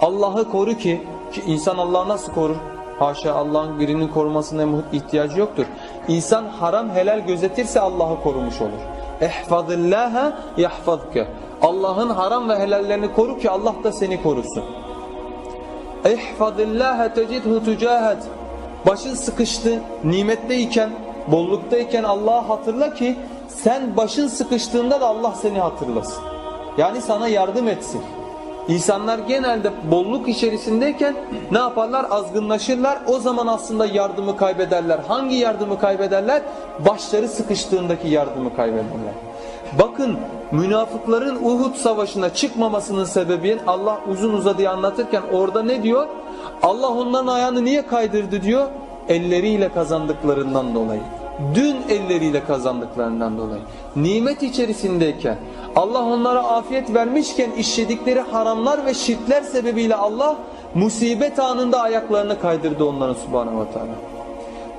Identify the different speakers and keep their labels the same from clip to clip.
Speaker 1: Allah'ı koru ki, ki insan Allah'ı nasıl korur? Haşa Allah'ın birinin korumasına ihtiyacı yoktur. İnsan haram helal gözetirse Allah'ı korumuş olur. İhfazillâhe yahfazke. Allah'ın haram ve helallerini koru ki Allah da seni korusun. İhfazillâhe tecidhu tücahet. Başın sıkıştı, nimetteyken, bolluktayken Allah'ı hatırla ki sen başın sıkıştığında da Allah seni hatırlasın. Yani sana yardım etsin. İnsanlar genelde bolluk içerisindeyken ne yaparlar? Azgınlaşırlar. O zaman aslında yardımı kaybederler. Hangi yardımı kaybederler? Başları sıkıştığındaki yardımı kaybederler. Bakın münafıkların Uhud savaşına çıkmamasının sebebi Allah uzun uzadıya anlatırken orada ne diyor? Allah onların ayağını niye kaydırdı diyor? Elleriyle kazandıklarından dolayı. Dün elleriyle kazandıklarından dolayı. Nimet içerisindeyken Allah onlara afiyet vermişken işledikleri haramlar ve şirkler sebebiyle Allah musibet anında ayaklarını kaydırdı onların subhanahu wa ta'ala.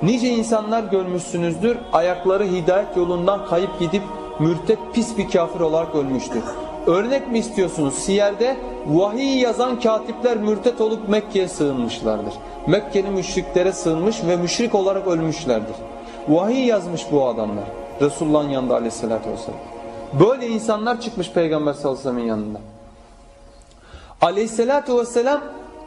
Speaker 1: Nice insanlar görmüşsünüzdür ayakları hidayet yolundan kayıp gidip mürtet pis bir kafir olarak ölmüştür. Örnek mi istiyorsunuz? Siyer'de vahiy yazan katipler mürtet olup Mekke'ye sığınmışlardır. Mekke'nin müşriklere sığınmış ve müşrik olarak ölmüşlerdir. Vahiy yazmış bu adamlar. Resulullah'ın yanında aleyhissalatü vesselam. Böyle insanlar çıkmış Peygamber sallallahu yanında. Aleyhissalatü vesselam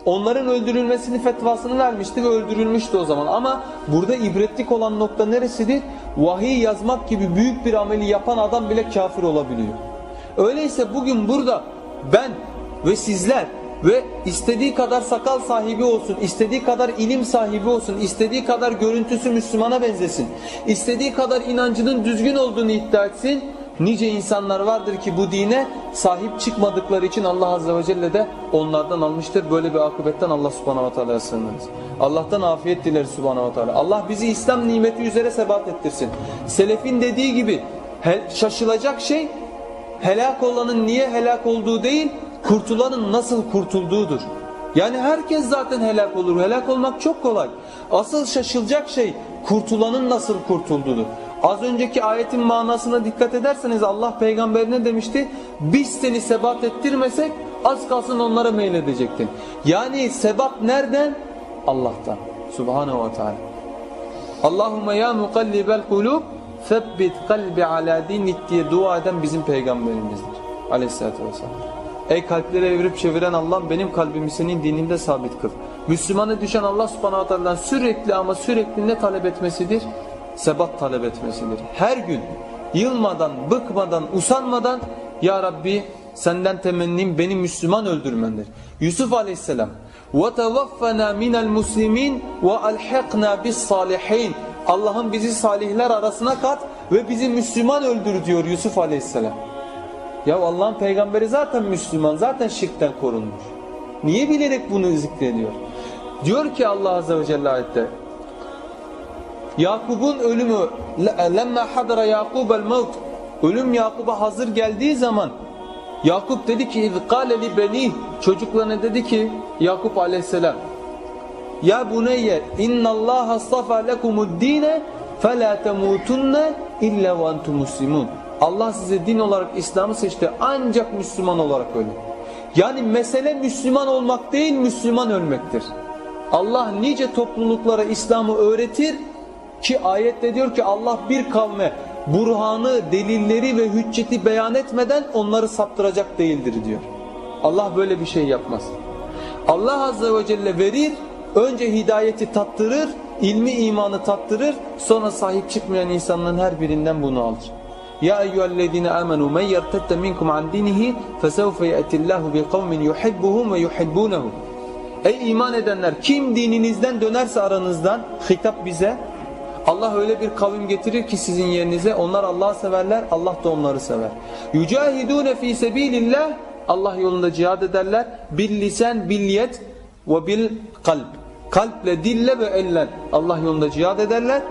Speaker 1: onların öldürülmesini fetvasını vermişti ve öldürülmüştü o zaman. Ama burada ibretlik olan nokta neresidir? Vahiy yazmak gibi büyük bir ameli yapan adam bile kafir olabiliyor. Öyleyse bugün burada ben ve sizler ve istediği kadar sakal sahibi olsun, istediği kadar ilim sahibi olsun, istediği kadar görüntüsü Müslümana benzesin, istediği kadar inancının düzgün olduğunu iddia etsin, nice insanlar vardır ki bu dine sahip çıkmadıkları için Allah Azze ve Celle de onlardan almıştır. Böyle bir akıbetten Allah Subhanahu ve Teala'ya sığınırız. Allah'tan afiyet dileriz Subhanahu ve Teala. Allah bizi İslam nimeti üzere sebat ettirsin. Selefin dediği gibi şaşılacak şey helak olanın niye helak olduğu değil, kurtulanın nasıl kurtulduğudur. Yani herkes zaten helak olur. Helak olmak çok kolay. Asıl şaşılacak şey kurtulanın nasıl kurtulduğudur. Az önceki ayetin manasına dikkat ederseniz Allah peygamberine demişti. Biz seni sebat ettirmesek az kalsın onlara meyledecektin. Yani sebat nereden? Allah'tan. Subhanahu ve Teala. Allahümme ya mukallibel kulub Febbit kalbi ala dinik diye dua eden bizim peygamberimizdir. Aleyhisselatü vesselam. Ey kalpleri evirip çeviren Allah benim kalbimi senin dininde sabit kıl. Müslümana düşen Allah subhanahu teala'dan sürekli ama sürekli ne talep etmesidir? Sebat talep etmesidir. Her gün yılmadan, bıkmadan, usanmadan Ya Rabbi senden temennim beni Müslüman öldürmendir. Yusuf aleyhisselam وَتَوَفَّنَا مِنَ الْمُسْلِمِينَ وَأَلْحِقْنَا بِالصَّالِحِينَ Allah'ım bizi salihler arasına kat ve bizi Müslüman öldür diyor Yusuf aleyhisselam. Ya Allah'ın peygamberi zaten Müslüman, zaten şirkten korunmuş. Niye bilerek bunu zikrediyor? Diyor ki Allah azze ve celle ayette Yakub'un ölümü lemma hadara Yakub'el mevt ölüm Yakub'a hazır geldiği zaman Yakup dedi ki iz kâle li beni çocuklarına dedi ki Yakup aleyhisselam ya buneyye innallaha astafa lekumu'd-dine fela temutunne illa ve entum muslimun. Allah size din olarak İslam'ı seçti ancak Müslüman olarak ölün. Yani mesele Müslüman olmak değil Müslüman ölmektir. Allah nice topluluklara İslam'ı öğretir ki ayette diyor ki Allah bir kavme burhanı, delilleri ve hücceti beyan etmeden onları saptıracak değildir diyor. Allah böyle bir şey yapmaz. Allah Azze ve Celle verir, önce hidayeti tattırır, ilmi imanı tattırır, sonra sahip çıkmayan insanların her birinden bunu alır. Ya eyyühellezine amenu men yertette minkum an dinihi fesevfe ye'tillahu bi kavmin yuhibbuhum ve yuhibbunehu. Ey iman edenler kim dininizden dönerse aranızdan hitap bize Allah öyle bir kavim getirir ki sizin yerinize onlar Allah'ı severler Allah da onları sever. Yücahidune fi sebilillah Allah yolunda cihad ederler bil lisan bil yet ve bil kalp. Kalple, dille ve elle Allah yolunda cihad ederler.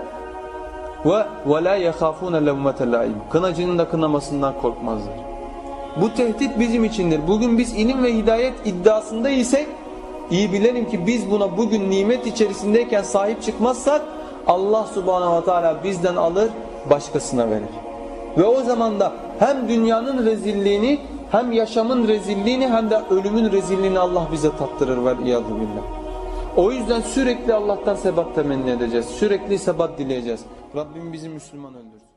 Speaker 1: Ve ve la yehafune levmete laim. Kınacının da kınamasından korkmazlar. Bu tehdit bizim içindir. Bugün biz ilim ve hidayet iddiasında isek iyi bilelim ki biz buna bugün nimet içerisindeyken sahip çıkmazsak Allah subhanahu wa ta'ala bizden alır başkasına verir. Ve o zaman da hem dünyanın rezilliğini hem yaşamın rezilliğini hem de ölümün rezilliğini Allah bize tattırır ve iyadu billah. O yüzden sürekli Allah'tan sebat temenni edeceğiz. Sürekli sebat dileyeceğiz. Rabbim bizi Müslüman öldürsün.